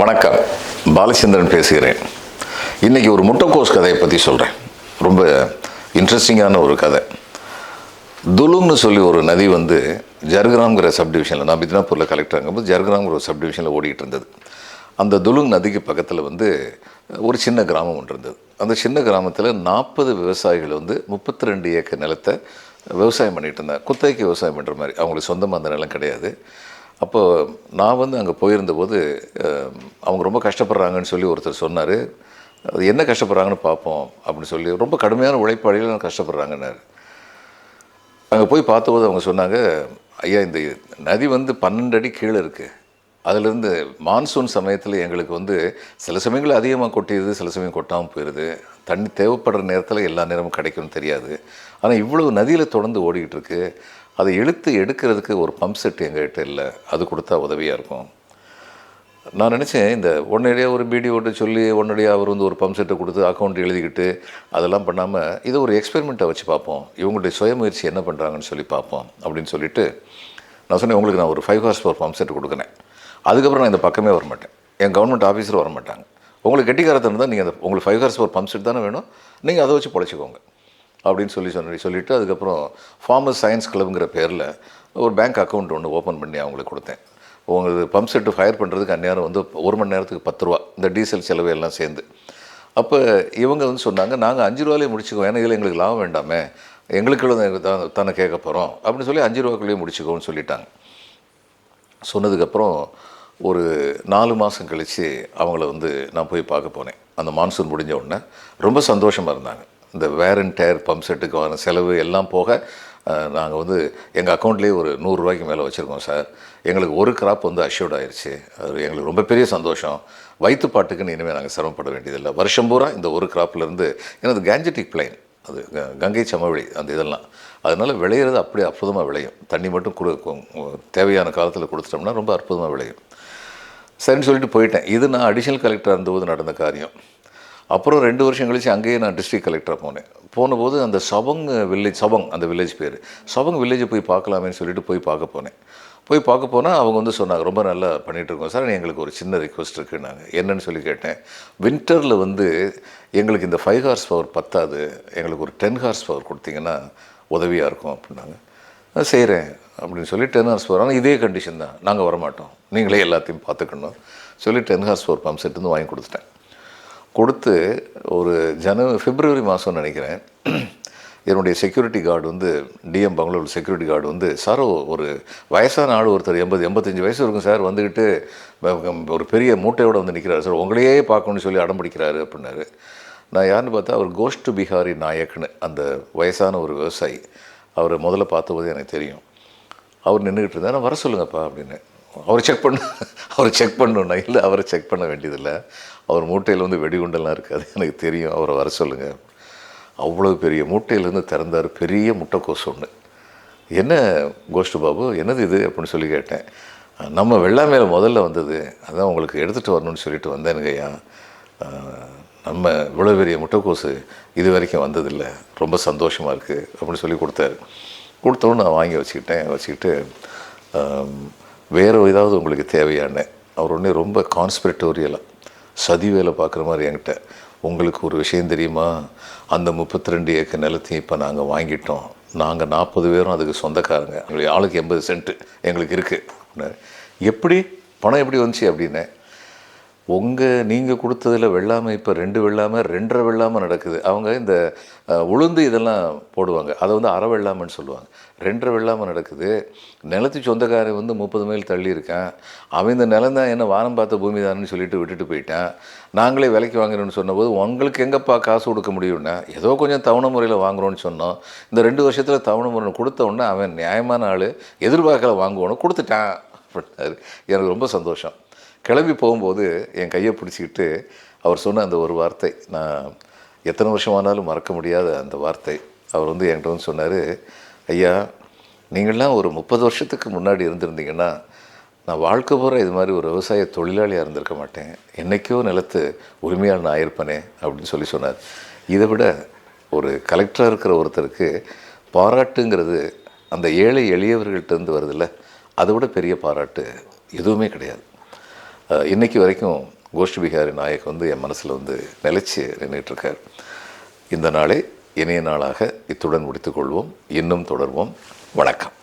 வணக்கம். பாலச்சந்திரன் பேசுகிறேன். இன்றைக்கி ஒரு முட்டைக்கோஸ் கதையை பற்றி சொல்கிறேன் ரொம்ப இன்ட்ரெஸ்டிங்கான ஒரு கதை. துலுங்னு சொல்லி ஒரு நதி வந்து ஜர்கிராம்ங்கிற சப்டிவிஷனில் நான் பித்னாப்பூரில் கலெக்டர் ஆகும்போது ஜர்கிராம்ங்கிற ஒரு சப்டிவிஷனில் ஓடிக்கிட்டு இருந்தது. அந்த துலுங் நதிக்கு பக்கத்தில் வந்து ஒரு சின்ன கிராமம் ஒன்று இருந்தது. அந்த சின்ன கிராமத்தில் நாற்பது விவசாயிகள் வந்து முப்பத்தி ரெண்டு ஏக்கர் நிலத்தை விவசாயம் பண்ணிகிட்டு இருந்தாங்க. குத்தகைக்கு விவசாயம் பண்ணுற மாதிரி. அவங்களுக்கு சொந்தமாக அந்த நிலம் கிடையாது. அப்போது நான் வந்து அங்கே போயிருந்தபோது அவங்க ரொம்ப கஷ்டப்படுறாங்கன்னு சொல்லி ஒருத்தர் சொன்னார். அது என்ன கஷ்டப்படுறாங்கன்னு பார்ப்போம் அப்படின்னு சொல்லி ரொம்ப கடுமையான உழைப்பாளிகள் கஷ்டப்படுறாங்கன்னாரு. அங்கே போய் பார்த்தபோது அவங்க சொன்னாங்க ஐயா இந்த நதி வந்து பன்னெண்டு அடி கீழே இருக்குது அதுலேருந்து மான்சூன் சமயத்தில் எங்களுக்கு வந்து சில சமயங்கள் அதிகமாக கொட்டிடுது சில சமயம் கொட்டாமல் போயிடுது தண்ணி தேவைப்படுற நேரத்தில் எல்லா நேரமும் கிடைக்கும்னு தெரியாது. ஆனால் இவ்வளவு நதியில் தொடர்ந்து ஓடிக்கிட்டு இருக்குது அதை இழுத்து எடுக்கிறதுக்கு ஒரு பம்ப் செட் எங்கள்கிட்ட இல்லை. அது கொடுத்தா உதவியாக இருக்கும். நான் நினச்சேன் இந்த உடனடியாக ஒரு பிடிஓட்டு சொல்லி உடனடியாக அவர் வந்து ஒரு பம்ப் செட்டை கொடுத்து அக்கௌண்ட் எழுதிக்கிட்டு அதெல்லாம் பண்ணாமல் இதை ஒரு எக்ஸ்பெரிமெண்ட்டை வச்சு பார்ப்போம். இவங்களுடைய சுயமுயற்சி என்ன பண்ணுறாங்கன்னு சொல்லி பார்ப்போம் அப்படின்னு சொல்லிட்டு நான் சொன்னேன் உங்களுக்கு நான் ஒரு ஃபைவ் ஹார்ஸ் ஒரு பம்ப் செட் கொடுக்குறேன். அதுக்கப்புறம் நான் இந்த பக்கமே வர மாட்டேன் என் கவர்மெண்ட் ஆஃபீஸர் வர மாட்டாங்க உங்களுக்கு கெட்டிக்காரத்தன் இருந்தால் நீங்கள் அந்த உங்களுக்கு ஃபைவ் ஹார்ஸ் ஒரு பம்ப் செட் தானே வேணும். நீங்கள் அதை வச்சு பொழைச்சிக்கோங்க. அப்படின்னு சொல்லி சொன்ன சொல்லிவிட்டு அதுக்கப்புறம் ஃபார்மஸ் சயின்ஸ் கிளப்ங்கிற பேரில் ஒரு பேங்க் அக்கௌண்ட் ஒன்று ஓப்பன் பண்ணி அவங்களுக்கு கொடுத்தேன். உங்களுக்கு பம்ப் செட்டு ஃபயர் பண்ணுறதுக்கு அந்நேரம் வந்து ஒரு மணி நேரத்துக்கு பத்து ரூபா இந்த டீசல் செலவு எல்லாம் சேர்ந்து. அப்போ இவங்க வந்து சொன்னாங்க நாங்கள் அஞ்சு ரூபாயிலே முடிச்சுக்குவோம் ஏன்னா இதில் எங்களுக்கு லாபம் வேண்டாமே எங்களுக்கு தான் தானே கேட்க போகிறோம் அப்படின்னு சொல்லி அஞ்சு ரூபாக்குள்ளேயே முடிச்சுக்கோன்னு சொல்லிட்டாங்க. சொன்னதுக்கப்புறம் ஒரு நாலு மாதம் கழித்து அவங்கள வந்து நான் போய் பார்க்க போனேன். அந்த மான்சூன் முடிஞ்ச உடனே ரொம்ப சந்தோஷமாக இருந்தாங்க. இந்த வேர் அண்ட் டயர் பம்ப் செட்டுக்கான செலவு எல்லாம் போக நாங்கள் வந்து எங்கள் அக்கௌண்ட்லேயே ஒரு நூறுரூவாய்க்கு மேலே வச்சுருக்கோம் சார் எங்களுக்கு ஒரு கிராப் வந்து அஷ்யூர்ட் ஆயிடுச்சு அது எங்களுக்கு ரொம்ப பெரிய சந்தோஷம். வயிற்று பாட்டுக்குன்னு இனிமேல் நாங்கள் சிரமப்பட வேண்டியதில்லை. வருஷம் பூரா இந்த ஒரு கிராப்லேருந்து ஏன்னா அது கேஞ்சட்டிக் பிளைன் அது க- கங்கை சமவெளி அந்த இதெல்லாம். அதனால் விளையிறது அப்படியே அற்புதமாக விளையும். தண்ணி மட்டும் கொடு தேவையான காலத்தில் கொடுத்துட்டோம்னா ரொம்ப அற்புதமாக விளையும். சரின்னு சொல்லிட்டு போயிட்டேன். இது நான் அடிஷனல் கலெக்டராக இருந்தபோது நடந்த காரியம். அப்புறம் ரெண்டு வருஷம் கழிச்சு அங்கேயே நான் டிஸ்ட்ரிக்ட் கலெக்டராக போனேன். போனபோது அந்த சபங் வில்லேஜ் சபங் அந்த வில்லேஜ் பேர். சபங் வில்லேஜை போய் பார்க்கலாமேன்னு சொல்லிட்டு போய் பார்க்க போனேன். போய் பார்க்க போனால் அவங்க வந்து சொன்னாங்க ரொம்ப நல்லா பண்ணிகிட்ருக்கோம் சார். எங்களுக்கு ஒரு சின்ன ரிக்வஸ்ட் இருக்குன்னாங்க என்னன்னு சொல்லி கேட்டேன். வின்டரில் வந்து எங்களுக்கு இந்த ஃபைவ் ஹார்ஸ் பவர் பத்தாது. எங்களுக்கு ஒரு டென் ஹார்ஸ் பவர் கொடுத்தீங்கன்னா உதவியாக இருக்கும் அப்படின்னாங்க. நான் செய்கிறேன் அப்படின்னு சொல்லி டென் ஹார்ஸ் பவர் ஆனால் இதே கண்டிஷன் தான். நாங்கள் வரமாட்டோம். நீங்களே எல்லாத்தையும் பார்த்துக்கணும். சொல்லி ten horse power pump set வந்து வாங்கி கொடுத்துட்டேன். கொடுத்து ஒரு ஜனவரி பிப்ரவரி மாதம்னு நினைக்கிறேன் என்னுடைய செக்யூரிட்டி கார்டு வந்து டிஎம் பங்களூர் செக்யூரிட்டி கார்டு வந்து சார் ஒரு வயசான ஆள் ஒருத்தர் எண்பது எண்பத்தஞ்சு வயசு இருக்கும் சார் வந்துக்கிட்டு ஒரு பெரிய மூட்டையோடு வந்து நிற்கிறாரு சார் உங்களையே பார்க்கணும்னு சொல்லி அடம் பிடிக்கிறாரு அப்படின்னாரு. நான் யாருன்னு பார்த்தா அவர் கோஷ்டு பிஹாரி நாயக்னு அந்த வயசான ஒரு விவசாயி. அவரை முதல்ல பார்த்தபோது எனக்கு தெரியும். அவர் நின்றுக்கிட்டு இருந்தார் நான் வர சொல்லுங்கப்பா அப்படின்னு. அவர் செக் பண்ண அவர் செக் பண்ணணும்னா இல்லை அவரை செக் பண்ண வேண்டியதில்லை. அவர் மூட்டையில் வந்து வெடிகுண்டெல்லாம் இருக்காது. எனக்கு தெரியும். அவரை வர சொல்லுங்கள் அவ்வளோ பெரிய மூட்டையிலேருந்து திறந்தார். பெரிய முட்டைக்கோஸ் ஒன்று என்ன கோஷ்டு பாபு? என்னது இது அப்படின்னு சொல்லி கேட்டேன். நம்ம வெள்ளாமையில் முதல்ல வந்தது அதான் உங்களுக்கு எடுத்துகிட்டு வரணும்னு சொல்லிட்டு வந்தேனுங்க ஐயா. நம்ம இவ்வளோ பெரிய முட்டைக்கோசு இது வரைக்கும் வந்ததில்லை. ரொம்ப சந்தோஷமாக இருக்குது அப்படின்னு சொல்லி கொடுத்தாரு. கொடுத்தோன்னு நான் வாங்கி வச்சுக்கிட்டேன். வச்சுக்கிட்டு வேறு ஏதாவது உங்களுக்கு தேவையான அவர் உடனே ரொம்ப கான்ஸ்பிரட்டோரியலாக சதி வேலை பார்க்குற மாதிரி என்கிட்ட உங்களுக்கு ஒரு விஷயம் தெரியுமா? அந்த முப்பத்தி ரெண்டு ஏக்கர் நிலத்தையும் இப்போ நாங்கள் வாங்கிட்டோம். நாங்கள் நாற்பது பேரும் அதுக்கு சொந்தக்காரங்க. எங்களுக்கு ஆளுக்கு எண்பது சென்ட்டு எங்களுக்கு இருக்குது எப்படி? பணம் எப்படி வந்துச்சு அப்படின்னு? உங்கள் நீங்கள் கொடுத்ததில் வெள்ளாமை இப்போ ரெண்டு வெள்ளாமை ரெண்டரை வெள்ளாமை நடக்குது. அவங்க இந்த உளுந்து இதெல்லாம் போடுவாங்க. அதை வந்து அரை வெள்ளாமைன்னு சொல்லுவாங்க. ரெண்டரை வெள்ளாமை நடக்குது. நிலத்து சொந்தக்காரன் வந்து முப்பது மைல் தள்ளி இருக்கான். அவன் இந்த நிலம் தான் என்ன வானம் பார்த்த பூமி தானு சொல்லிட்டு விட்டுட்டு போயிட்டான். நாங்களே விலைக்கு வாங்குறோன்னு சொன்னபோது உங்களுக்கு எங்கப்பா காசு கொடுக்க முடியும்னா? ஏதோ கொஞ்சம் தவணை முறையில் வாங்குறோன்னு சொன்னோம். இந்த ரெண்டு வருஷத்தில் தவணை முறை கொடுத்த உடனே அவன் நியாயமான ஆள் எதிர்பார்க்கல வாங்குவோன்னு கொடுத்துட்டான். அப்படின்னாரு. எனக்கு ரொம்ப சந்தோஷம். கிளம்பி போகும்போது என் கையை பிடிச்சிக்கிட்டு அவர் சொன்ன அந்த ஒரு வார்த்தை நான் எத்தனை வருஷமானாலும் மறக்க முடியாத அந்த வார்த்தை. அவர் வந்து என்கிட்ட வந்து சொன்னார் ஐயா நீங்கள்லாம் ஒரு முப்பது வருஷத்துக்கு முன்னாடி இருந்திருந்தீங்கன்னா நான் வாழ்க்கை பூரா இது மாதிரி ஒரு விவசாய தொழிலாளியாக இருந்திருக்க மாட்டேன். என்றைக்கோ நிலத்து உரிமையாளன் ஆயிருப்பனே அப்படின்னு சொல்லி சொன்னார். இதை விட ஒரு கலெக்டராக இருக்கிற ஒருத்தருக்கு பாராட்டுங்கிறது அந்த ஏழை எளியவர்கள்ட்டேருந்து வருதில்ல அதை விட பெரிய பாராட்டு எதுவுமே கிடையாது. அஹ், இன்னைக்கு வரைக்கும் கோஷ்டி பிகாரி நாயக் வந்து என் மனசில் வந்து நிலைச்சு நின்றுட்டுருக்கார் இந்த நாளே இணைய நாளாக இத்துடன் முடித்துக்கொள்வோம் இன்னும் தொடர்வோம். வணக்கம்.